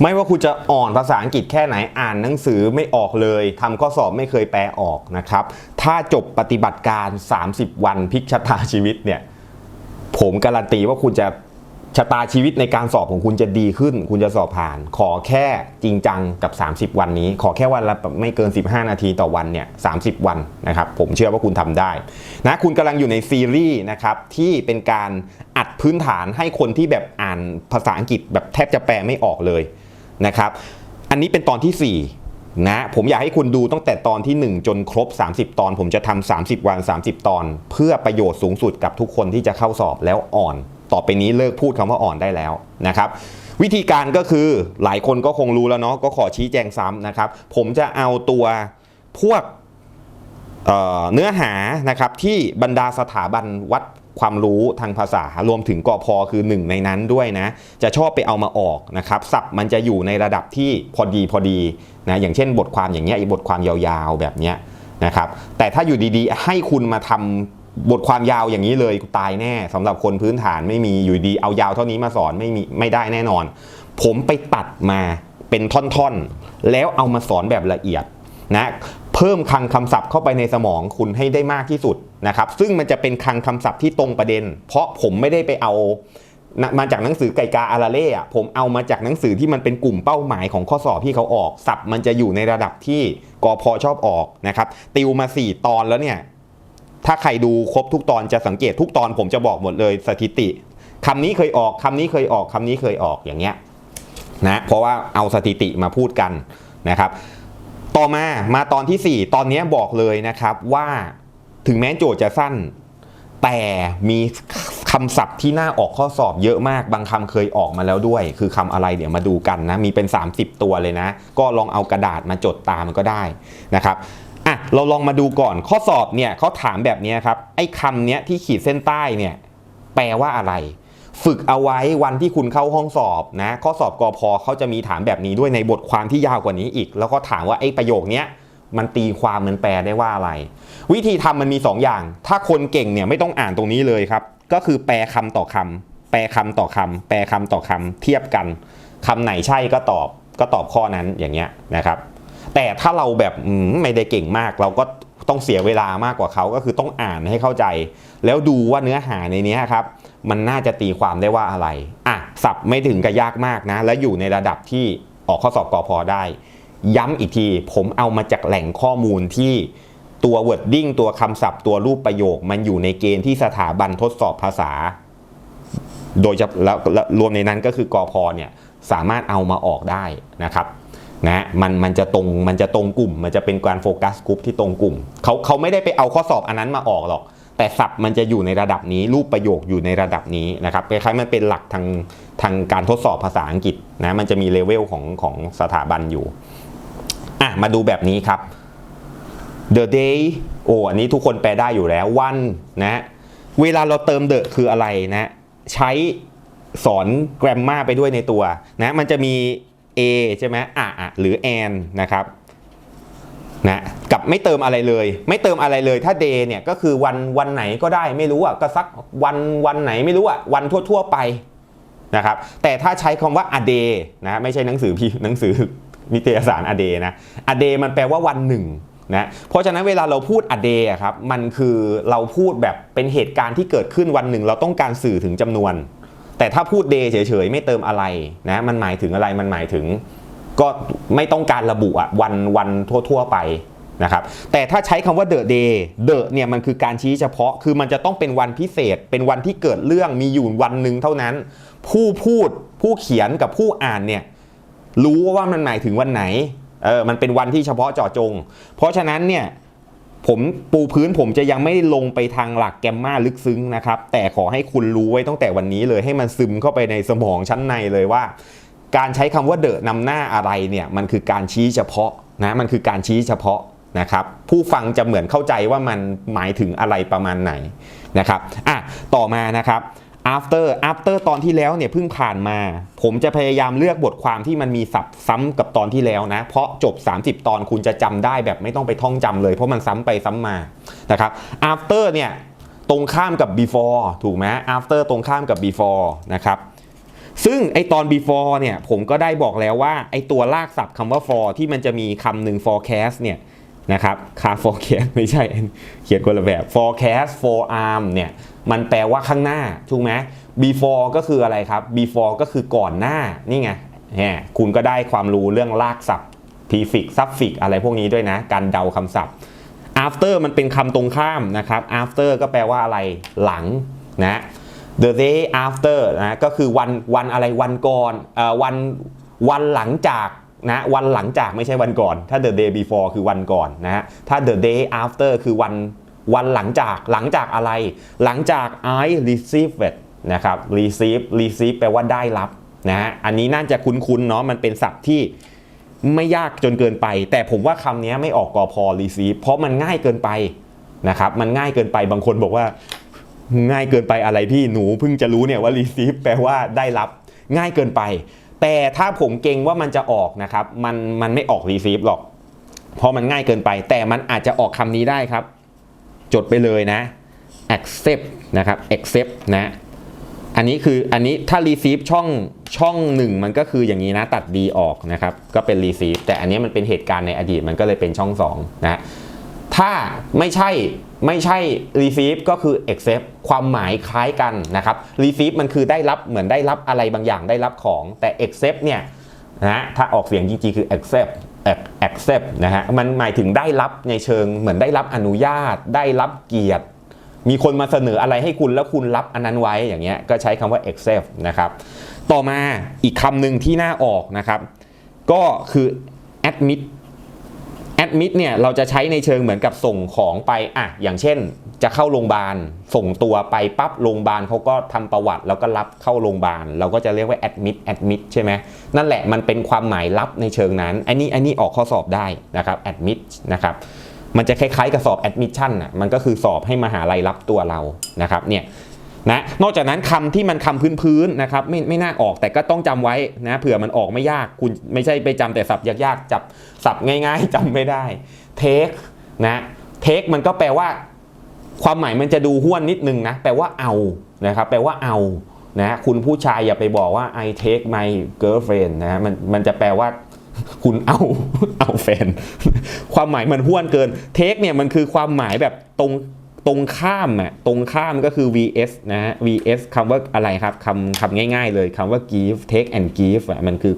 ไม่ว่าคุณจะอ่อนภาษาอังกฤษแค่ไหนอ่านหนังสือไม่ออกเลยทำข้อสอบไม่เคยแปลออกนะครับ ถ้าจบปฏิบัติการ 30 วันพลิกชะตาชีวิตเนี่ยผมการันตีว่าคุณจะชะตาชีวิตในการสอบของคุณจะดีขึ้น คุณจะสอบผ่าน ขอแค่จริงจังกับ 30 วันนี้ ขอแค่วันละไม่เกิน 15 นาทีต่อวันเนี่ย30 วันนะครับ ผมเชื่อว่าคุณทำได้นะคุณกำลังอยู่ในซีรีส์นะครับที่เป็นการอัดพื้นฐานให้คนที่แบบอ่านภาษาอังกฤษแบบแทบจะแปลไม่ออกเลย นะครับ อันนี้เป็นตอนที่ 4 นะ ผมอยากให้คุณดูตั้งแต่ตอนที่ 1 จนครบ 30 ตอน ผมจะทำ30 วัน 30 ตอน เพื่อประโยชน์สูงสุดกับทุกคนที่จะเข้าสอบแล้วอ่อน ต่อไปนี้เลิกพูดคำว่าอ่อนได้แล้วนะครับวิธีการก็คือหลายคนก็คงรู้แล้วเนาะก็ขอชี้แจงซ้ำนะครับ ผมจะเอาตัวพวกเเนื้อหานะครับที่บรรดาสถาบันวัด ความรู้ทางภาษารวมถึงกอพอคือหนึ่งในนั้นด้วยนะ จะชอบไปเอามาออกนะครับศัพท์มันจะอยู่ในระดับที่พอดีพอดีนะอย่างเช่นบทความอย่างเงี้ยบทความยาวๆแบบเนี้ยนะครับแต่ถ้าอยู่ดีๆ ให้คุณมาทำบทความยาวอย่างนี้เลยตายแน่สำหรับคนพื้นฐานไม่มีอยู่ดีเอายาวเท่านี้มาสอนไม่มีไม่ได้แน่นอน ผมไปตัดมาเป็นท่อนๆ แล้วเอามาสอนแบบละเอียดนะเพิ่มคลังคำศัพท์เข้าไปในสมองคุณให้ได้มากที่สุด นะครับซึ่งมันจะเป็นคลังคำศัพท์ที่ตรงประเด็น เพราะผมไม่ได้ไปเอามาจากหนังสือไก่กาอาราเล่อะผมเอามาจากหนังสือที่มันเป็นกลุ่มเป้าหมายของข้อสอบที่เขาออกศัพท์มันจะอยู่ในระดับที่กอพอชอบออกนะครับติวมา 4 ตอนแล้วเนี่ยถ้าใครดูครบทุกตอนจะสังเกตทุกตอนผมจะบอกหมดเลยสถิติคำนี้เคยออกคำนี้เคยออกคำนี้เคยออกอย่างเงี้ยนะเพราะว่าเอาสถิติมาพูดกันนะครับ ต่อมามาตอนที่ 4 ตอนนี้บอกเลยนะครับว่า ถึงแม้โจทย์จะสั้น แต่มีคำศัพท์ที่น่าออกข้อสอบเยอะมาก บางคำเคยออกมาแล้วด้วย คือคำอะไรเดี๋ยวมาดูกันนะ มีเป็น 30 ตัวเลยนะ ก็ลองเอากระดาษมาจดตามมันก็ได้นะครับอะเราลองมาดูก่อนข้อสอบเนี่ยเขาถามแบบนี้ครับ ไอ้คำเนี้ยที่ขีดเส้นใต้เนี่ยแปลว่าอะไร ฝึกเอาไว้วันที่คุณเข้าห้องสอบนะ ข้อสอบกอพอเขาจะมีถามแบบนี้ด้วยในบทความที่ยาวกว่านี้อีก แล้วก็ถามว่าไอ้ประโยคเนี้ย มันตีความมันแปลได้ว่าอะไร วิธีทำมันมี2ออย่าง ถ้าคนเก่งเนี่ยไม่ต้องอ่านตรงนี้เลยครับ ก็คือแปลคำต่อคำแปลคำต่อคำแปลคำต่อคำเทียบกันคำไหนใช่ก็ตอบก็ตอบข้อนั้นอย่างเงี้ยนะครับ แต่ถ้าเราแบบไม่ได้เก่งมาก เราก็ต้องเสียเวลามากกว่าเขาก็คือต้องอ่านให้เข้าใจ แล้วดูว่าเนื้อหาในนี้ครับมันน่าจะตีความได้ว่าอะไรอะสับไม่ถึงกับยากมากนะ และอยู่ในระดับที่ออกข้อสอบกอพอได้ ย้ำอีกที ผมเอามาจากแหล่งข้อมูลที่ตัว wording ตัวคำศัพท์ตัวรูปประโยคมันอยู่ในเกณฑ์ที่สถาบันทดสอบภาษา โดยจะแล้วแล้วรวมในนั้นก็คือกอพอเนี่ยสามารถเอามาออกได้นะครับนะมันมันจะตรงมันจะตรงกลุ่ม มันจะเป็นการโฟกัสกลุ่มที่ตรงกลุ่มเขาเขาไม่ได้ไปเอาข้อสอบอันนั้นมาออกหรอก แต่ศัพท์มันจะอยู่ในระดับนี้ รูปประโยคอยู่ในระดับนี้นะครับคล้ายๆมันเป็นหลักทางทางการทดสอบภาษาอังกฤษนะมันจะมีเลเวลของของสถาบันอยู่ อะมาดูแบบนี้ครับ the day โอ้อันนี้ทุกคนแปลได้อยู่แล้ววันนะเวลาเราเติม the คืออะไรนะใช้สอน grammar ไปด้วยในตัวนะมันจะมี a ใช่ไหมอะอะหรือ and นะครับนะกับไม่เติมอะไรเลย ไม่เติมอะไรเลยถ้า day เนี่ยก็คือวันวันไหนก็ได้ไม่รู้อะก็สักวันวันไหนไม่รู้อะวันทั่ว ๆ ไปนะครับแต่ถ้าใช้คำว่า a day นะไม่ใช่หนังสือพี่หนังสือ นิตยสาร a day นะ a day มันแปลว่าวันหนึ่งนะเพราะฉะนั้นเวลาเราพูด a day อะครับมันคือเราพูดแบบเป็นเหตุการณ์ที่เกิดขึ้นวันหนึ่ง เราต้องการสื่อถึงจำนวน แต่ถ้าพูด day เฉยๆ ไม่เติมอะไรนะมันหมายถึงอะไรมันหมายถึง ก็ไม่ต้องการระบุอะวันวันทั่วๆไปนะครับแต่ถ้าใช้คำว่า the day the เนี่ยมันคือการชี้เฉพาะคือมันจะต้องเป็นวันพิเศษ เป็นวันที่เกิดเรื่องมีอยู่วันหนึ่งเท่านั้น ผู้พูดผู้เขียนกับผู้อ่านเนี่ย รู้ว่ามันหมายถึงวันไหนเออมันเป็นวันที่เฉพาะเจาะจง เพราะฉะนั้นเนี่ยผมปูพื้นผมจะยังไม่ลงไปทางหลักแกมมาลึกซึ้งนะครับ แต่ขอให้คุณรู้ไว้ตั้งแต่วันนี้เลยให้มันซึมเข้าไปในสมองชั้นในเลยว่า การใช้คำว่าเดอะนำหน้าอะไรเนี่ยมันคือการชี้เฉพาะนะมันคือการชี้เฉพาะนะครับผู้ฟังจะเหมือนเข้าใจว่ามันหมายถึงอะไรประมาณไหนนะครับอะต่อมานะครับ after after ตอนที่แล้วเนี่ยเพิ่งผ่านมา ผมจะพยายามเลือกบทความที่มันมีศัพท์ซ้ำกับตอนที่แล้วนะ เพราะจบ 30 ตอนคุณจะจำได้แบบไม่ต้องไปท่องจำเลย เพราะมันซ้ำไปซ้ำมานะครับ after เนี่ยตรงข้ามกับ before ถูกไหม after ตรงข้ามกับ before นะครับซึ่งไอตอน before เนี่ยผมก็ได้บอกแล้วว่าไอตัวลากศัพท์คำว่า for ที่มันจะมีคำหนึ่ง forecast เนี่ย นะครับ car forecast ไม่ใช่เขียนคนละแบบ forecast forearm เนี่ยมันแปลว่าข้างหน้าถูกไหม before ก็คืออะไรครับ before ก็คือก่อนหน้านี่ไงแหมคุณก็ได้ความรู้เรื่องลากศัพท์ prefix suffix อะไรพวกนี้ด้วยนะ การเดาคำศัพท์ after มันเป็นคำตรงข้ามนะครับ after ก็แปลว่าอะไรหลังนะ the day after นะก็คือวันวันอะไรวันก่อนเอ่อวันวันหลังจาก นะวันหลังจากไม่ใช่วันก่อน ถ้า the day before คือวันก่อนนะฮะถ้า the day after คือวันวันหลังจากหลังจากอะไร หลังจาก I receive it นะครับ receive receive แปลว่าได้รับนะฮะอันนี้น่าจะคุ้นๆเนาะมันเป็นศัพท์ที่ไม่ยากจนเกินไป แต่ผมว่าคำนี้ไม่ออกกอพอ receive เพราะมันง่ายเกินไปนะครับมันง่ายเกินไปบางคนบอกว่า ง่ายเกินไปอะไรพี่หนูเพิ่งจะรู้เนี่ยว่า receive แปลว่าได้รับง่ายเกินไป แต่ถ้าผมเก่งว่ามันจะออกนะครับ มันมันไม่ออก receive หรอก เพราะมันง่ายเกินไป แต่มันอาจจะออกคำนี้ได้ครับ จดไปเลยนะ accept นะครับ accept นะ อันนี้คืออันนี้ถ้า receive ช่องช่องหนึ่งมันก็คืออย่างนี้นะ ตัด d ออกนะครับ ก็เป็น receive แต่อันนี้มันเป็นเหตุการณ์ในอดีตมันก็เลยเป็นช่องสองนะ ถ้าไม่ใช่ ไม่ใช่ receive ก็คือ accept ความหมายคล้ายกันนะครับ receive มันคือได้รับเหมือนได้รับอะไรบางอย่างได้รับของแต่ accept เนี่ยนะถ้าออกเสียงจริงๆคือ accept accept นะฮะมันหมายถึงได้รับในเชิงเหมือนได้รับอนุญาต ได้รับเกียรติ มีคนมาเสนออะไรให้คุณแล้วคุณรับอันนั้นไว้อย่างเงี้ยก็ใช้คำว่า accept นะครับต่อมาอีกคำหนึ่งที่น่าออกนะครับ ก็คือ admit admit เนี่ยเราจะใช้ในเชิงเหมือนกับส่งของไปอะอย่างเช่น จะเข้าโรงพยาบาลส่งตัวไปปั๊บโรงพยาบาลเขาก็ทำประวัติ แล้วก็รับเข้าโรงพยาบาลเราก็จะเรียกว่า admit admit ใช่ไหมนั่นแหละมันเป็นความหมายลับในเชิงนั้น อันนี้อันนี้ออกข้อสอบได้นะครับ admit นะครับมันจะคล้ายๆกับสอบ admission อะมันก็คือสอบให้มหาลัยรับตัวเรานะครับเนี่ย นะนอกจากนั้นคำที่มันคำพื้นๆนะครับไม่ไม่น่าออกแต่ก็ต้องจำไว้นะเผื่อมันออกไม่ยากคุณไม่ใช่ไปจำแต่ศัพท์ยากๆจับศัพท์ง่าย ๆจำไม่ได้ take นะ take มันก็แปลว่า ความหมายมันจะดูห้วนนิดนึงนะแปลว่าเอานะครับแปลว่าเอานะคุณผู้ชายอย่าไปบอกว่า I take my girlfriend นะมันมันจะแปลว่าคุณเอาเอาแฟน ความหมายมันห้วนเกินเทคเนี่ยมันคือความหมายแบบตรง ตรงข้ามอะตรงข้ามก็คือ vs นะฮะ vs คำว่าอะไรครับคำคำง่าย ๆ เลยคำว่า give take and give อะมันคือ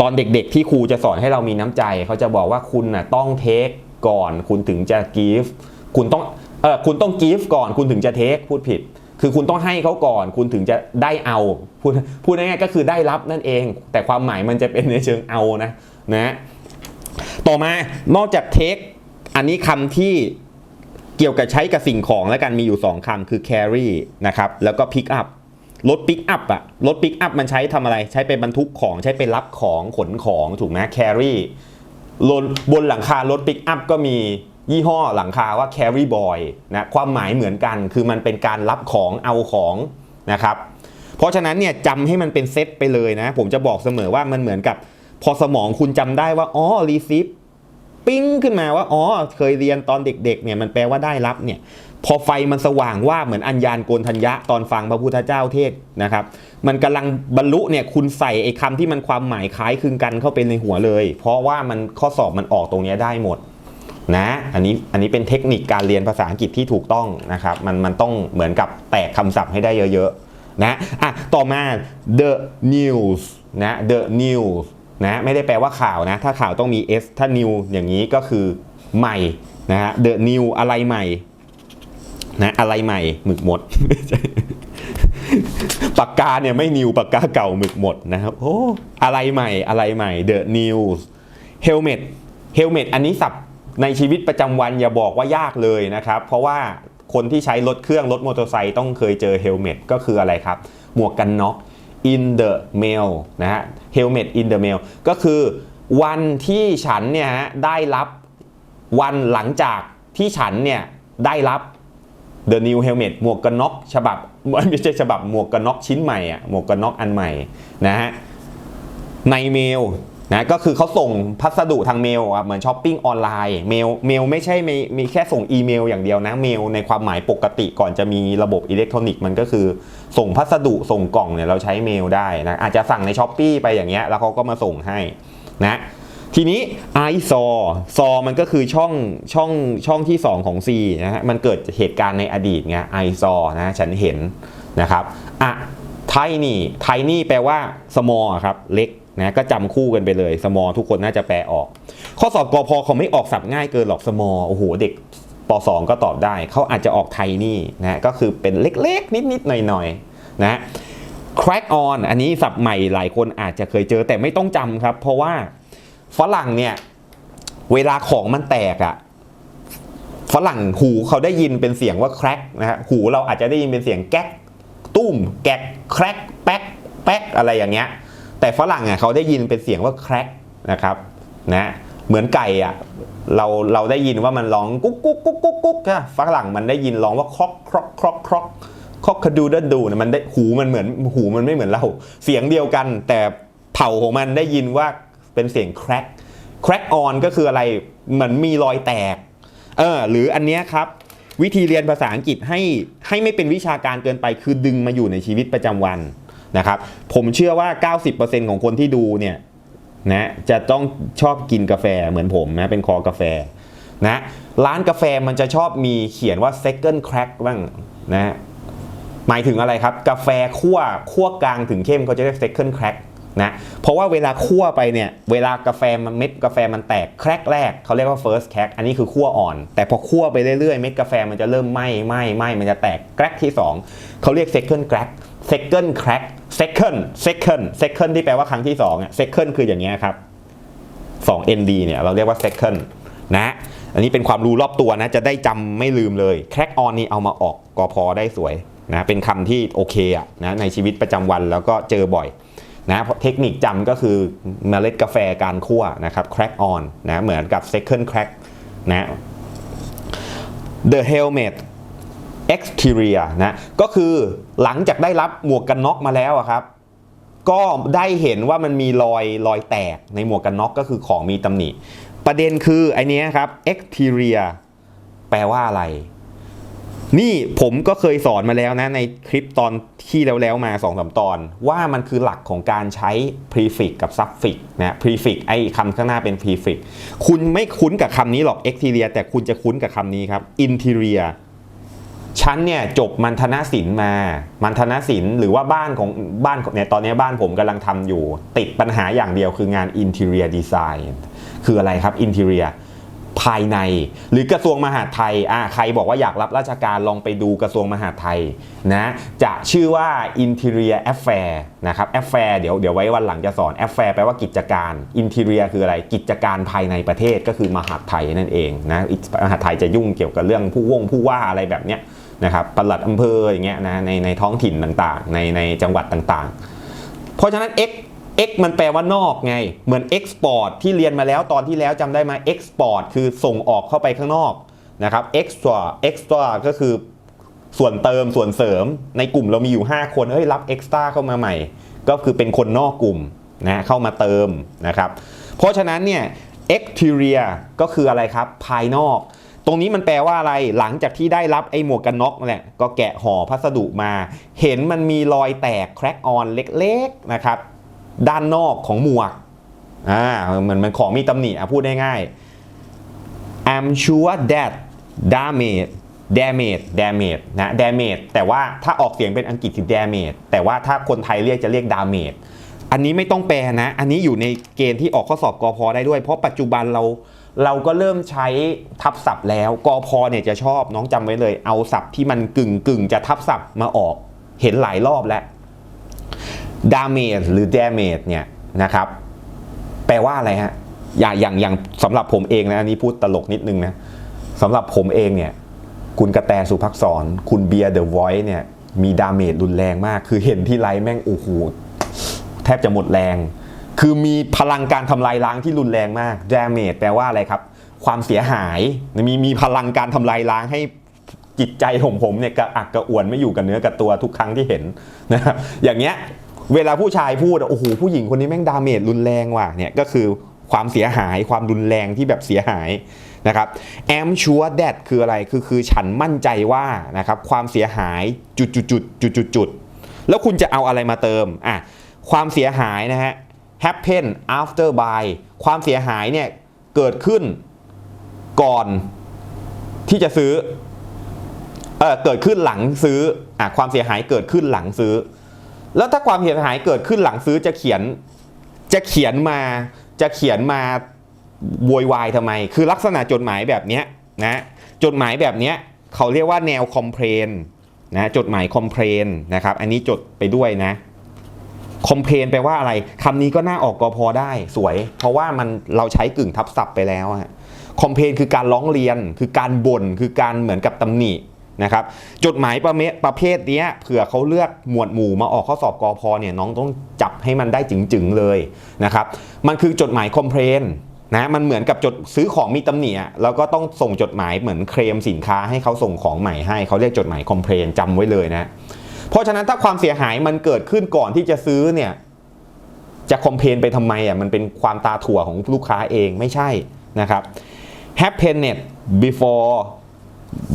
ตอนเด็กๆที่ครูจะสอนให้เรามีน้ำใจ เขาจะบอกว่าคุณน่ะต้อง take ก่อน คุณถึงจะ give คุณต้องเออคุณต้อง give ก่อน คุณถึงจะ take พูดผิด คือคุณต้องให้เขาก่อน คุณถึงจะได้เอาพูดพูดง่ายๆก็คือได้รับนั่นเอง แต่ความหมายมันจะเป็นในเชิงเอานะนะต่อมานอกจาก take อันนี้คำที่ เกี่ยวกับใช้กับสิ่งของแล้วกันมีอยู่ 2คำคือ carry นะครับแล้วก็ pick up รถ pick up อะรถ pick up มันใช้ทำอะไรใช้ไปบรรทุกของใช้ไปรับของขนของถูกไหม carry บนบนหลังคารถ pick up ก็มียี่ห้อหลังคาว่า carry boy นะความหมายเหมือนกันคือมันเป็นการรับของเอาของนะครับเพราะฉะนั้นเนี่ยจำให้มันเป็นเซตไปเลยนะ ผมจะบอกเสมอว่ามันเหมือนกับพอสมองคุณจำได้ว่าอ๋อ receive ปิ้งขึ้นมาว่าอ๋อเคยเรียนตอนเด็กๆเนี่ยมันแปลว่าได้รับเนี่ยพอไฟมันสว่างว่าเหมือนอัญญาณโกนทัญญะตอนฟังพระพุทธเจ้าเทศน์นะครับ มันกำลังบรรลุเนี่ยคุณใส่ไอ้คำที่มันความหมายคล้ายคลึงกันเข้าไปในหัวเลย เพราะว่ามันข้อสอบมันออกตรงเนี้ยได้หมดนะอันนี้อันนี้เป็นเทคนิคการเรียนภาษาอังกฤษที่ถูกต้องนะครับมันมันต้องเหมือนกับแตกคำศัพท์ให้ได้เยอะๆนะอะต่อมา the news นะ the news นะไม่ได้แปลว่าข่าวนะ ถ้าข่าวต้องมี s ถ้า new อย่างนี้ก็คือใหม่นะฮะ the new อะไรใหม่นะอะไรใหม่หมึกหมดปากกาเนี่ยไม่ new ปากกาเก่าหมึกหมดนะครับโอ้อะไรใหม่อะไรใหม่ the news helmet helmet อันนี้สับในชีวิตประจำวันอย่าบอกว่ายากเลยนะครับ เพราะว่าคนที่ใช้รถเครื่องรถมอเตอร์ไซค์ต้องเคยเจอเฮลเมตก็คืออะไรครับ หมวกกันน็อก in the mail นะฮะ helmet in the mail ก็คือวันที่ฉันเนี่ยฮะได้รับวันหลังจากที่ฉันเนี่ยได้รับ the new helmet หมวกกันน็อกฉบับไม่ใช่ฉบับหมวกกันน็อกชิ้นใหม่อะหมวกกันน็อกอันใหม่นะฮะในเมล นะก็คือเขาส่งพัสดุทางเมลอะเหมือนช้อปปิ้งออนไลน์เมลเมลไม่ใช่มีมีแค่ส่งอีเมลอย่างเดียวนะเมลในความหมายปกติก่อนจะมีระบบอิเล็กทรอนิกส์มันก็คือ ส่งพัสดุส่งกล่องเนี่ยเราใช้เมลได้นะอาจจะสั่งในช้อปปีไปอย่างเงี้ยแล้วเขาก็มาส่งให้นะทีนี้ i ซอซอมันก็คือช่องช่องช่องที่ 2 ของ C นะฮะมันเกิดเหตุการณ์ในอดีตไง i ซอนะฉันเห็นนะครับอะไทนี่ไทนี่แปลว่า small ครับเล็ก นะก็จำคู่กันไปเลย small ทุกคนน่าจะแปลออก ข้อสอบกอพอเขาไม่ออกสับง่ายเกินหรอก small โอ้โหเด็กป .2 ก็ตอบได้ เขาอาจจะออกไทยนี่นะก็คือเป็นเล็กๆ นิดๆ หน่อยๆนะ crack on อันนี้สับใหม่หลายคนอาจจะเคยเจอแต่ไม่ต้องจำครับ เพราะว่าฝรั่งเนี่ย เวลาของมันแตกอะฝรั่งหูเขาได้ยินเป็นเสียงว่า crack นะฮะหูเราอาจจะได้ยินเป็นเสียงแก๊กตุ้ม แก๊ก crack แป๊กแป๊กอะไรอย่างเงี้ย แต่ฝรั่งอะเขาได้ยินเป็นเสียงว่า crack นะครับนะเหมือนไก่อะเราเราได้ยินว่ามันร้องกุ๊กกุ๊กกุ๊กกุ๊กกุ๊กอะฝรั่งมันได้ยินร้องว่าครอกครอกครอกครอกครอกคดูดดูเนะมันได้หูมันเหมือนหูมันไม่เหมือนเรา เสียงเดียวกัน แต่เผ่าของมันได้ยินว่าเป็นเสียง crack crack on ก็คืออะไรเหมือนมีรอยแตกเออหรืออันเนี้ยครับ วิธีเรียนภาษาอังกฤษให้ให้ไม่เป็นวิชาการเกินไปคือดึงมาอยู่ในชีวิตประจำวัน นะครับผมเชื่อว่า 90%ของคนที่ดูเนี่ยนะจะต้องชอบกินกาแฟเหมือนผมนะเป็นคอกาแฟนะร้านกาแฟมันจะชอบมีเขียนว่า second crack บ้างนะหมายถึงอะไรครับ กาแฟคั่วคั่วกลางถึงเข้มเขาจะเรียก second crack นะเพราะว่าเวลาคั่วไปเนี่ยเวลากาแฟมันเม็ดกาแฟมันแตกแครกแรกเขาเรียกว่า first crack อันนี้คือคั่วอ่อน แต่พอคั่วไปเรื่อยๆ เม็ดกาแฟมันจะเริ่มไหม้ไหม้ไหม้มันจะแตกแครกที่ 2เขาเรียก second crack second crack second second second ที่แปลว่าครั้งที่2อะ second คืออย่างเงี้ยครับ2 nd เนี่ยเราเรียกว่า second นะ อันนี้เป็นความรู้รอบตัวนะ จะได้จำไม่ลืมเลย crack on นี่เอามาออกกอพอได้สวยนะ เป็นคำที่โอเคอะนะในชีวิตประจำวันแล้วก็เจอบ่อยนะเทคนิคจำก็คือเมล็ดกาแฟการคั่วนะครับ crack on นะเหมือนกับ second crack นะ the helmet exterior นะก็คือหลังจากได้รับหมวกกันน็อกมาแล้วอะครับ ก็ได้เห็นว่ามันมีรอยรอยแตกในหมวกกันน็อกก็คือของมีตำหนิ ประเด็นคือไอเนี้ยครับ exterior แปลว่าอะไร นี่ผมก็เคยสอนมาแล้วนะ ในคลิปตอนที่แล้วๆมา2อสตอน ว่ามันคือหลักของการใช้ prefix กับ suffix นะ prefix ไอ้คำข้างหน้าเป็น prefix คุณไม่คุ้นกับคำนี้หรอก exterior แต่คุณจะคุ้นกับคำนี้ครับ interior ฉันเนี่ยจบมันธนศิลป์มา มันธนศิลป์หรือว่าบ้านของบ้านเนี่ยตอนนี้บ้านผมกำลังทำอยู่ ติดปัญหาอย่างเดียวคืองาน interior design คืออะไรครับ interior ภายใน หรือกระทรวงมหาดไทยอ่าใครบอกว่าอยากรับราชการลองไปดูกระทรวงมหาดไทยนะจะชื่อว่า interior affair นะครับ affair เดี๋ยวเดี๋ยวไว้วันหลังจะสอน affair แปลว่ากิจการ interior คืออะไรกิจการภายในประเทศก็คือมหาดไทยนั่นเองนะมหาดไทยจะยุ่งเกี่ยวกับเรื่องผู้ว่งผู้ว่าอะไรแบบเนี้ย นะครับปลัดอำเภออย่างเงี้ยนะในในท้องถิ่นต่างๆ ในในจังหวัดต่างๆ เพราะฉะนั้น x x มันแปลว่านอกไง เหมือน export ที่เรียนมาแล้วตอนที่แล้วจำได้ไหม export คือส่งออกเข้าไปข้างนอกนะครับ extra extra ก็คือส่วนเติมส่วนเสริมในกลุ่มเรามีอยู่ 5 คนเฮ้ยรับ extra เข้ามาใหม่ ก็คือเป็นคนนอกกลุ่มนะเข้ามาเติมนะครับ เพราะฉะนั้นเนี่ย exterior ก็คืออะไรครับ ภายนอก ตรงนี้มันแปลว่าอะไรหลังจากที่ได้รับไอ้หมวกกันน็อกนั่นแหละก็แกะห่อพัสดุมา เห็นมันมีรอยแตกแครกออนเล็กๆนะครับ ด้านนอกของหมวกอ่าเหมือนมันของมีตำหนิอะพูดง่ายๆ I'm sure that damage damage damage นะ damage แต่ว่าถ้าออกเสียงเป็นอังกฤษคือ damage แต่ว่าถ้าคนไทยเรียกจะเรียก damage อันนี้ไม่ต้องแปลนะ อันนี้อยู่ในเกณฑ์ที่ออกข้อสอบกอพอได้ด้วย เพราะปัจจุบันเรา เราก็เริ่มใช้ทับศัพท์แล้วกอพอเนี่ยจะชอบน้องจำไว้เลย เอาศัพท์ที่มันกึ่งกึ่งจะทับศัพท์มาออก เห็นหลายรอบแล้ว damage หรือ damage เนี่ยนะครับ แปลว่าอะไรฮะอย่างอย่างอย่างสำหรับผมเองนะอันนี้พูดตลกนิดนึงนะสำหรับผมเองเนี่ย คุณกระแตสุภักษร คุณเบียร์เดอะไวท์เนี่ย มีดาเมจรุนแรงมาก คือเห็นที่ไลฟ์แม่งโอ้โหแทบจะหมดแรง คือมีพลังการทำลายล้างที่รุนแรงมาก damage แปลว่าอะไรครับ ความเสียหายมีมีพลังการทำลายล้างให้จิตใจของผมเนี่ยกระอักกระอ่วนไม่อยู่กับเนื้อกับตัวทุกครั้งที่เห็นนะครับอย่างเงี้ยเวลาผู้ชายพูดโอ้โหผู้หญิงคนนี้แม่งดาเมจรุนแรงว่ะเนี่ยก็คือความเสียหายความรุนแรงที่แบบเสียหายนะครับ am sure that คืออะไรคือคือฉันมั่นใจว่านะครับความเสียหายจุดจุดจุดจุดจุดจุดแล้วคุณจะเอาอะไรมาเติมอะความเสียหายนะฮะ happen after buy ความเสียหายเนี่ยเกิดขึ้นก่อนที่จะซื้อเออเกิดขึ้นหลังซื้ออะความเสียหายเกิดขึ้นหลังซื้อ แล้วถ้าความเสียหายเกิดขึ้นหลังซื้อจะเขียนจะเขียนมาจะเขียนมาโวยวายทำไม คือลักษณะจดหมายแบบนี้นะจดหมายแบบนี้เขาเรียกว่าแนวคอมเพลนนะจดหมายคอมเพลนนะครับ อันนี้จดไปด้วยนะ คอมเพลนแปลว่าอะไรคำนี้ก็น่าออกกอพอได้สวย เพราะว่ามันเราใช้กึ่งทับศัพท์ไปแล้วอะคอมเพนคือการร้องเรียน คือการบ่นคือการเหมือนกับตำหนินะครับจดหมายประเภทประเภทนี้เผื่อเขาเลือกหมวดหมู่มาออกข้อสอบกอพอเนี่ยน้องต้องจับให้มันได้จึงๆเลยนะครับมันคือจดหมายคอมเพลนนะมันเหมือนกับจดซื้อของมีตำหนิอะแล้วก็ต้องส่งจดหมายเหมือนเคลมสินค้าให้เขาส่งของใหม่ให้เขาเรียกจดหมายคอมเพลนจำไว้เลยนะ เพราะฉะนั้นถ้าความเสียหายมันเกิดขึ้นก่อนที่จะซื้อเนี่ยจะคอมเพนไปทำไมอะมันเป็นความตาถั่วของลูกค้าเองไม่ใช่นะครับ happiness before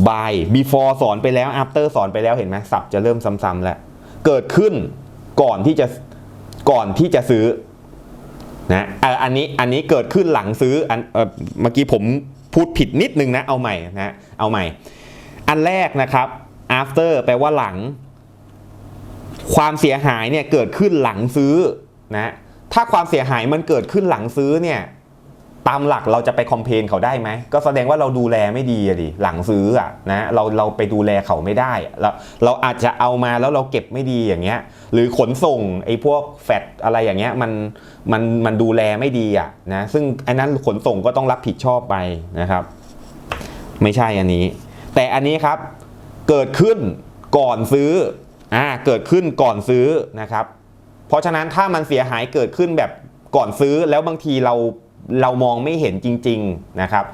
by before สอนไปแล้ว after สอนไปแล้วเห็นไหมศัพท์จะเริ่มซ้ำๆแล้ว เกิดขึ้นก่อนที่จะก่อนที่จะซื้อนะอ่ออันนี้อันนี้เกิดขึ้นหลังซื้ออันเมื่อกี้ผมพูดผิดนิดนึงนะเอาใหม่นะเอาใหม่ อันแรกนะครับ after แปลว่าหลัง ความเสียหายเนี่ยเกิดขึ้นหลังซื้อนะถ้าความเสียหายมันเกิดขึ้นหลังซื้อเนี่ยตามหลักเราจะไปคอมเพนเขาได้ไหมก็แสดงว่าเราดูแลไม่ดีดิหลังซื้ออะนะเราเราไปดูแลเขาไม่ได้เราเราอาจจะเอามาแล้วเราเก็บไม่ดีอย่างเงี้ย หรือขนส่งไอ้พวกแฟตอะไรอย่างเงี้ยมันมันมันดูแลไม่ดีอะนะซึ่งอันนั้นขนส่งก็ต้องรับผิดชอบไปนะครับ ไม่ใช่อันนี้ แต่อันนี้ครับเกิดขึ้นก่อนซื้อ อ่าเกิดขึ้นก่อนซื้อนะครับ เพราะฉะนั้นถ้ามันเสียหายเกิดขึ้นแบบก่อนซื้อแล้วบางทีเราเรามองไม่เห็นจริง ๆนะครับ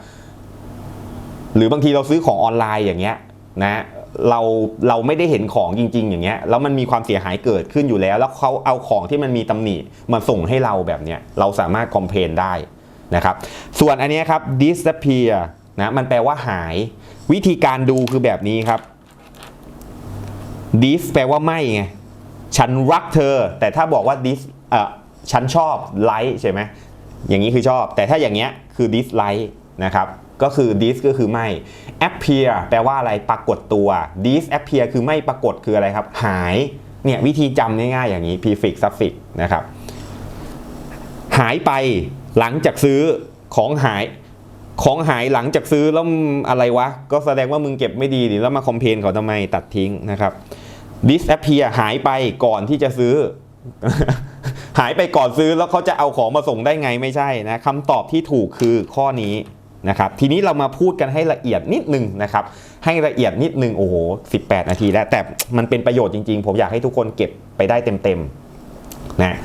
หรือบางทีเราซื้อของออนไลน์อย่างเงี้ยนะเราเราไม่ได้เห็นของจริง ๆ อย่างเงี้ยแล้วมันมีความเสียหายเกิดขึ้นอยู่แล้ว แล้วเขาเอาของที่มันมีตำหนิมาส่งให้เราแบบเนี้ยเราสามารถคอมเพลนได้นะครับ ส่วนอันนี้ครับ disappear นะมันแปลว่าหายวิธีการดูคือแบบนี้ครับ dis แปลว่าไม่ไง ฉันรักเธอ แต่ถ้าบอกว่า dis เอ่อฉันชอบ like ใช่ไหมอย่างนี้คือชอบ แต่ถ้าอย่างเงี้ยคือ dislike นะครับ ก็คือ dis ก็คือไม่ appear แปลว่าอะไร ปรากฏตัว disappear คือไม่ปรากฏคืออะไรครับ หาย เนี่ยวิธีจำง่ายๆอย่างนี้ prefix suffix นะครับ หายไปหลังจากซื้อของหายของหายหลังจากซื้อแล้วอะไรวะ ก็แสดงว่ามึงเก็บไม่ดีดิแล้วมาคอมเพลนเขาทำไมตัดทิ้งนะครับ disappear หายไปก่อนที่จะซื้อ หายไปก่อนซื้อแล้วเขาจะเอาของมาส่งได้ไงไม่ใช่นะคำตอบที่ถูกคือข้อนี้นะครับทีนี้เรามาพูดกันให้ละเอียดนิดนึงนะครับให้ละเอียดนิดนึงโอ้โห 18 นาทีแล้ว แต่มันเป็นประโยชน์จริงๆ ผมอยากให้ทุกคนเก็บไปได้เต็มๆนะ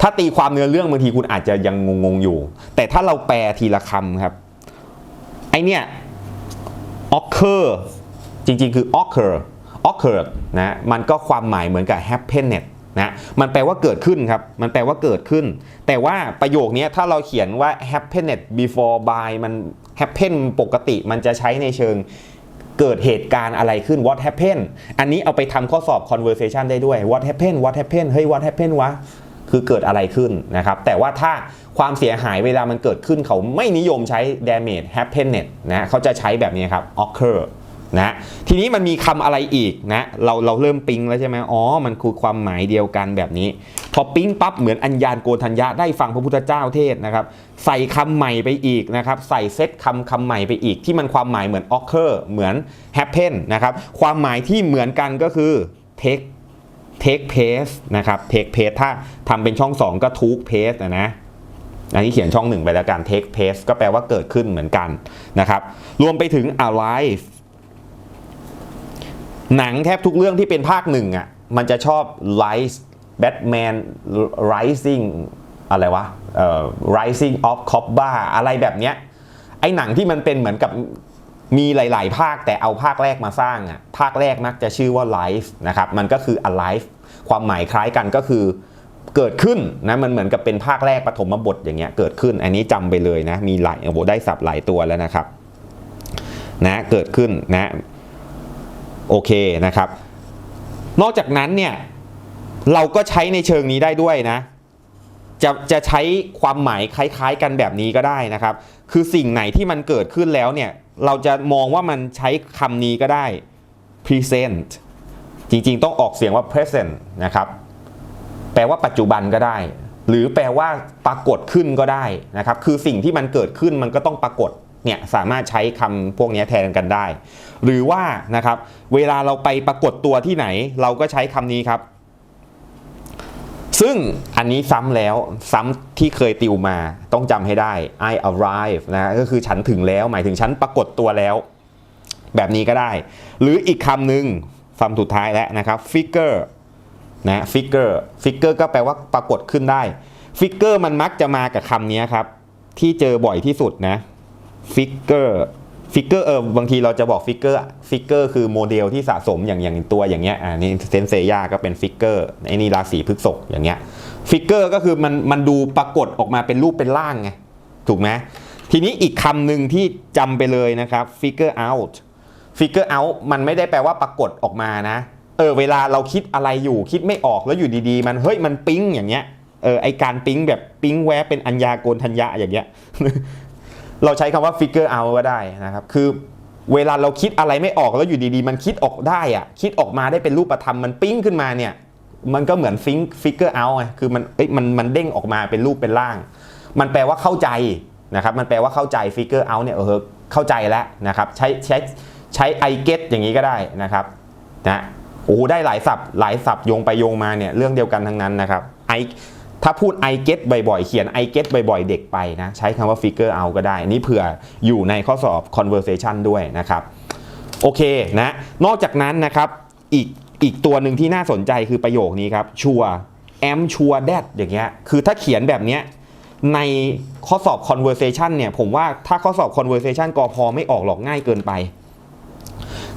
ถ้าตีความเนื้อเรื่องบางทีคุณอาจจะยังงงๆอยู่ แต่ถ้าเราแปลทีละคำครับไอเนี่ย occur จริงๆ คือ occur occur นะมันก็ความหมายเหมือนกับ happiness นะมันแปลว่าเกิดขึ้นครับ มันแปลว่าเกิดขึ้น แต่ว่าประโยคนี้ถ้าเราเขียนว่า happiness before by มัน happen ปกติมันจะใช้ในเชิงเกิดเหตุการณ์อะไรขึ้น what happened อันนี้เอาไปทำข้อสอบ conversation ได้ด้วย what happened what happened เฮ้ย what happened วะคือเกิดอะไรขึ้นนะครับ แต่ว่าถ้าความเสียหายเวลามันเกิดขึ้นเขาไม่นิยมใช้ damage happiness นะเขาจะใช้แบบนี้ครับ occur นะทีนี้มันมีคำอะไรอีกนะเราเราเริ่มปิ๊งแล้วใช่ไหมอ๋อมันคือความหมายเดียวกันแบบนี้ พอปิ๊งปั๊บเหมือนอัญญาณโกธัญญะได้ฟังพระพุทธเจ้าเทศนะครับใส่คำใหม่ไปอีกนะครับใส่เซตคำคำใหม่ไปอีก ที่มันความหมายเหมือน occur เหมือน happen นะครับความหมายที่เหมือนกันก็คือ take take place นะครับ take place ถ้าทำเป็นช่อง 2 ก็ took place นะนะอันนี้เขียนช่องหนึ่งไปแล้วกัน take place ก็แปลว่าเกิดขึ้นเหมือนกันนะครับ รวมไปถึง alive หนังแทบทุกเรื่องที่เป็นภาคหนึ่งอะมันจะชอบ rise Batman rising อะไรวะเอ่อ rising of Cobra อะไรแบบเนี้ยไอหนังที่มันเป็นเหมือนกับมีหลาย ๆ ภาคแต่เอาภาคแรกมาสร้างอะภาคแรกมักจะชื่อว่า life นะครับมันก็คือ alive ความหมายคล้ายกันก็คือเกิดขึ้นนะมันเหมือนกับเป็นภาคแรกปฐมบทอย่างเงี้ยเกิดขึ้นอันนี้จำไปเลยนะมีหลายโอ้โหได้สับหลายตัวแล้วนะครับนะเกิดขึ้นนะ โอเคนะครับ นอกจากนั้นเนี่ยเราก็ใช้ในเชิงนี้ได้ด้วยนะ จะจะใช้ความหมายคล้ายๆกันแบบนี้ก็ได้นะครับ คือสิ่งไหนที่มันเกิดขึ้นแล้วเนี่ยเราจะมองว่ามันใช้คำนี้ก็ได้ present จริงๆ ต้องออกเสียงว่า present นะครับ แปลว่าปัจจุบันก็ได้ หรือแปลว่าปรากฏขึ้นก็ได้นะครับ คือสิ่งที่มันเกิดขึ้นมันก็ต้องปรากฏ เนี่ยสามารถใช้คำพวกนี้แทนกันได้ หรือว่านะครับเวลาเราไปปรากฏตัวที่ไหน เราก็ใช้คำนี้ครับ ซึ่งอันนี้ซ้ำแล้วซ้ำที่เคยติวมาต้องจำให้ได้ I arrive นะก็คือฉันถึงแล้วหมายถึงฉันปรากฏตัวแล้ว แบบนี้ก็ได้ หรืออีกคำหนึ่งคำสุดท้ายแล้วนะครับ figure นะ figure figure ก็แปลว่าปรากฏขึ้นได้ figure มันมักจะมากับคำนี้ครับที่เจอบ่อยที่สุดนะ figure figure เออบางทีเราจะบอก figure figure คือโมเดลที่สะสมอย่างอย่างตัวอย่างเงี้ยอ่านี่เซนเซย่าก็เป็น figure ไอ้นี่ราศีพฤษภอย่างเงี้ย figure ก็คือมันมันดูปรากฏออกมาเป็นรูปเป็นร่างไงถูกไหมทีนี้อีกคำหนึ่งที่จำไปเลยนะครับ figure out figure out มันไม่ได้แปลว่าปรากฏออกมานะเออเวลาเราคิดอะไรอยู่คิดไม่ออกแล้วอยู่ดีๆ มันเฮ้ยมันปิ๊งอย่างเงี้ยเออไอการปิ๊งแบบปิ๊งแวบเป็นอัญญาโกณทัญญะอย่างเงี้ย เราใช้คำว่า figure out ก็ได้นะครับ คือเวลาเราคิดอะไรไม่ออกแล้วอยู่ดีๆ มันคิดออกได้อะคิดออกมาได้เป็นรูปธรรมมันปิ๊งขึ้นมาเนี่ยมันก็เหมือน think figure out ไงคือมันเอ้ยมันมันเด้งออกมาเป็นรูปเป็นร่าง มันแปลว่าเข้าใจนะครับมันแปลว่าเข้าใจ figure out เนี่ยเออเข้าใจแล้วนะครับใช้ใช้ใช้ I get อย่างนี้ก็ได้นะครับนะโอ้ได้หลายศัพท์หลายศัพท์โยงไปโยงมาเนี่ยเรื่องเดียวกันทั้งนั้นนะครับ I ถ้าพูด I get บ่อยๆ เขียน I get บ่อยๆ เด็กไปนะ ใช้คำว่า figure out ก็ได้ นี่เผื่ออยู่ในข้อสอบ conversation ด้วยนะครับ โอเคนะ นอกจากนั้นนะครับ อีกอีกตัวหนึ่งที่น่าสนใจคือประโยคนี้ครับ ชัว am sure that อย่างเงี้ย คือถ้าเขียนแบบเนี้ยในข้อสอบ conversation เนี่ย ผมว่าถ้าข้อสอบ conversation กอพอไม่ออกหรอกง่ายเกินไป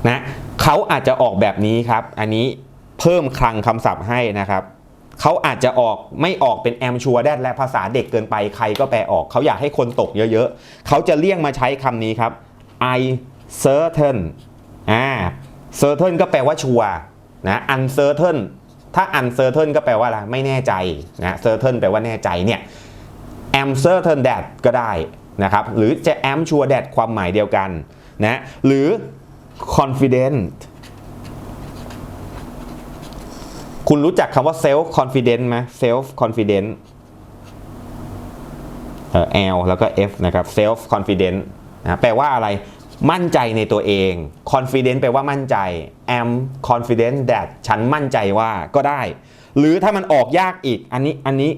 นะเขาอาจจะออกแบบนี้ครับ อันนี้เพิ่มคลังคำศัพท์ให้นะครับ เขาอาจจะออกไม่ออกเป็นแอมชัว r ดและภาษาเด็กเกินไปใครก็แปลออก เขาอยากให้คนตกเยอะๆ เขาจะเลี่ยงมาใช้คำนี้ครับ I certain อ่า certain ก็แปลว่าชัวร์นะ uncertain ถ้า uncertain ก็แปลว่าอะไรไม่แน่ใจนะ certain แปลว่าแน่ใจเนี่ย am certain that ก็ได้นะครับหรือจะ am sure that ความหมายเดียวกันนะหรือ confident คุณรู้จักคำว่า self confident ไหม self confident เอ่อ L แล้วก็ F นะครับ self confident นะแปลว่าอะไร มั่นใจในตัวเอง confident แปลว่ามั่นใจ am confident that ฉันมั่นใจว่าก็ได้ หรือถ้ามันออกยากอีก อันนี้ อันนี้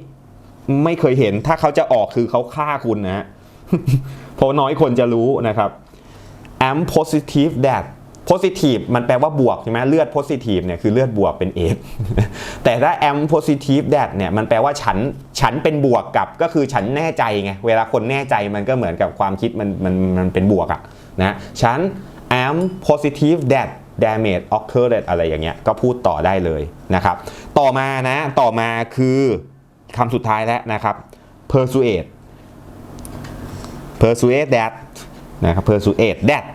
ไม่เคยเห็น ถ้าเขาจะออกคือเขาฆ่าคุณนะ เพราะน้อยคนจะรู้นะครับ am positive that positive มันแปลว่าบวกใช่ไหมเลือด positive เนี่ยคือเลือดบวกเป็น F แต่ถ้า am positive that เนี่ยมันแปลว่าฉันฉันเป็นบวกกับก็คือฉันแน่ใจไงเวลาคนแน่ใจมันก็เหมือนกับความคิดมันมันมันเป็นบวกอะนะฉัน am positive that damage occurred อะไรอย่างเงี้ยก็พูดต่อได้เลยนะครับ ต่อมานะต่อมาคือคำสุดท้ายแล้วนะครับ persuade persuade that นะครับ persuade that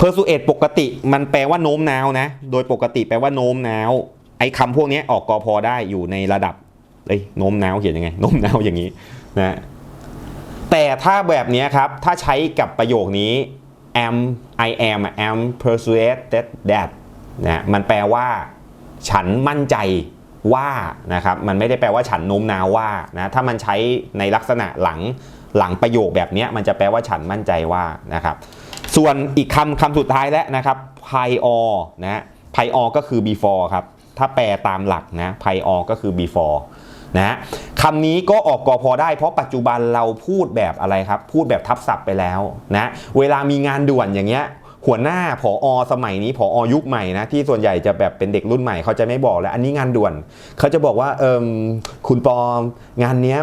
persuade ปกติมันแปลว่าโน้มน้าวนะ โดยปกติแปลว่าโน้มน้าว ไอ้คำพวกนี้ออกกอพอได้อยู่ในระดับเอ้ยโน้มน้าวเขียนยังไงโน้มน้าวอย่างนี้นะแต่ถ้าแบบนี้ครับ ถ้าใช้กับประโยคนี้ am I am am persuaded that นะมันแปลว่า ฉันมั่นใจว่านะครับมันไม่ได้แปลว่าฉันโน้มน้าวว่านะถ้ามันใช้ในลักษณะหลังหลังประโยคแบบนี้มันจะแปลว่าฉันมั่นใจว่านะครับ ส่วนอีกคำคำสุดท้ายแล้วนะครับ prior นะ prior ก็คือ before ครับ ถ้าแปลตามหลักนะ prior ก็คือ before นะคำนี้ก็ออกกอพอได้เพราะปัจจุบันเราพูดแบบอะไรครับ พูดแบบทับศัพท์ไปแล้วนะ เวลามีงานด่วนอย่างเงี้ย หัวหน้าผออสมัยนี้ผออยุคใหม่นะที่ส่วนใหญ่จะแบบเป็นเด็กรุ่นใหม่เขาจะไม่บอกแล้วอันนี้งานด่วน เขาจะบอกว่าเอิมคุณปองานเนี้ย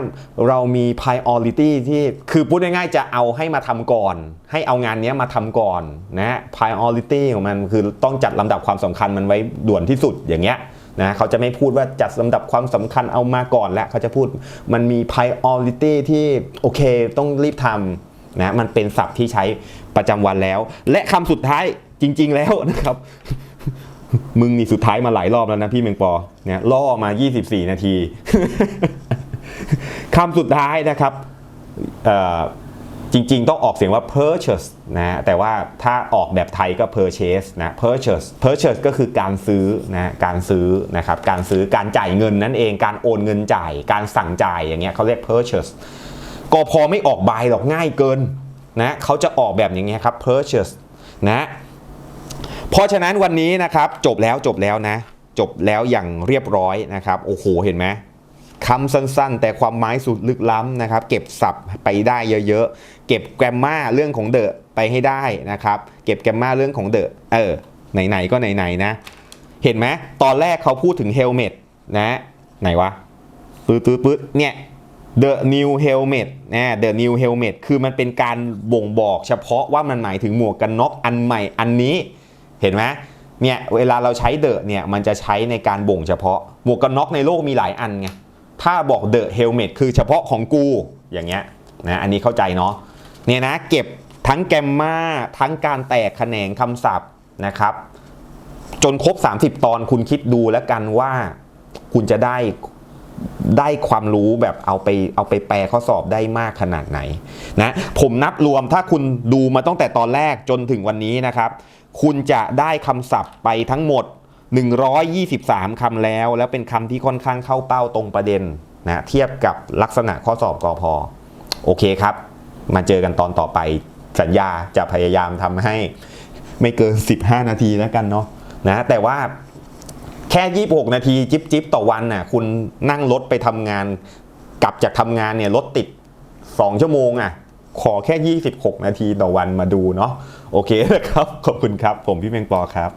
เรามี priority ที่คือพูดง่ายๆจะเอาให้มาทำก่อน ให้เอางานเนี้ยมาทำก่อนนะ priority ของมันคือต้องจัดลำดับความสำคัญมันไว้ด่วนที่สุดอย่างเงี้ยนะเขาจะไม่พูดว่าจัดลำดับความสำคัญเอามาก่อนแล้วเขาจะพูดมันมี priority ที่โอเคต้องรีบทำนะมันเป็นศัพท์ที่ใช้ ประจำวันแล้ว และคำสุดท้ายจริง ๆ แล้วนะครับ มึงนี่สุดท้ายมาหลายรอบแล้วนะพี่เมงปอเนี่ยล่อมา 24 นาทีคำสุดท้ายนะครับจริงๆ ต้องออกเสียงว่า purchase นะแต่ว่าถ้าออกแบบไทยก็ purchase นะ purchase purchase ก็คือการซื้อนะการซื้อนะครับการซื้อการจ่ายเงินนั่นเองการโอนเงินจ่าย การสั่งจ่ายอย่างเงี้ยเขาเรียก purchase ก็พอไม่ออกใบหรอกง่ายเกิน นะเขาจะออกแบบอย่างเงี้ยครับ purchase นะเพราะฉะนั้นวันนี้นะครับจบแล้วจบแล้วนะ จบแล้วอย่างเรียบร้อยนะครับโอ้โหเห็นไหมคำสั้นๆ แต่ความหมายสุดลึกล้ำนะครับ เก็บศัพท์ไปได้เยอะๆ เก็บแกรมมาเรื่องของเดอะไปให้ได้นะครับ เก็บแกรมมาเรื่องของเดอะเออไหนๆก็ไหนๆนะ เห็นไหมตอนแรกเขาพูดถึงเฮลเมตนะไหนวะปื๊ดปื๊ดปื๊ดเนี่ย The New Helmet นะ The New Helmet คือมันเป็นการบ่งบอกเฉพาะว่ามันหมายถึงหมวกกันน็อกอันใหม่อันนี้ เห็นไหมเนี่ยเวลาเราใช้เดอะเนี่ยมันจะใช้ในการบ่งเฉพาะ หมวกกันน็อกในโลกมีหลายอันไง ถ้าบอกเดอะเฮลเมตคือเฉพาะของกูอย่างเงี้ยนะอันนี้เข้าใจเนาะเนี่ยนะเก็บทั้งแกมมาทั้งการแตกแขนงคำศัพท์นะครับ จนครบ 30 ตอนคุณคิดดูแล้วกันว่าคุณจะได้ ได้ความรู้แบบเอาไปเอาไปแปลข้อสอบได้มากขนาดไหนนะผมนับรวมถ้าคุณดูมาตั้งแต่ตอนแรกจนถึงวันนี้นะครับ คุณจะได้คำศัพท์ไปทั้งหมด 123คำแล้ว แล้วเป็นคำที่ค่อนข้างเข้าเป้าตรงประเด็นนะเทียบกับลักษณะข้อสอบกอพอโอเคครับ มาเจอกันตอนต่อไปสัญญาจะพยายามทำให้ไม่เกิน 15 นาทีแล้วกันเนาะนะแต่ว่า แค่ 26 นาทีจิบจิบต่อวันน่ะคุณนั่งรถไปทำงาน กลับจากทำงานเนี่ยรถติด 2 ชั่วโมงอะขอแค่ 26 นาทีต่อวันมาดูเนาะโอเคนะครับ ขอบคุณครับ ผมพี่เมงปอครับ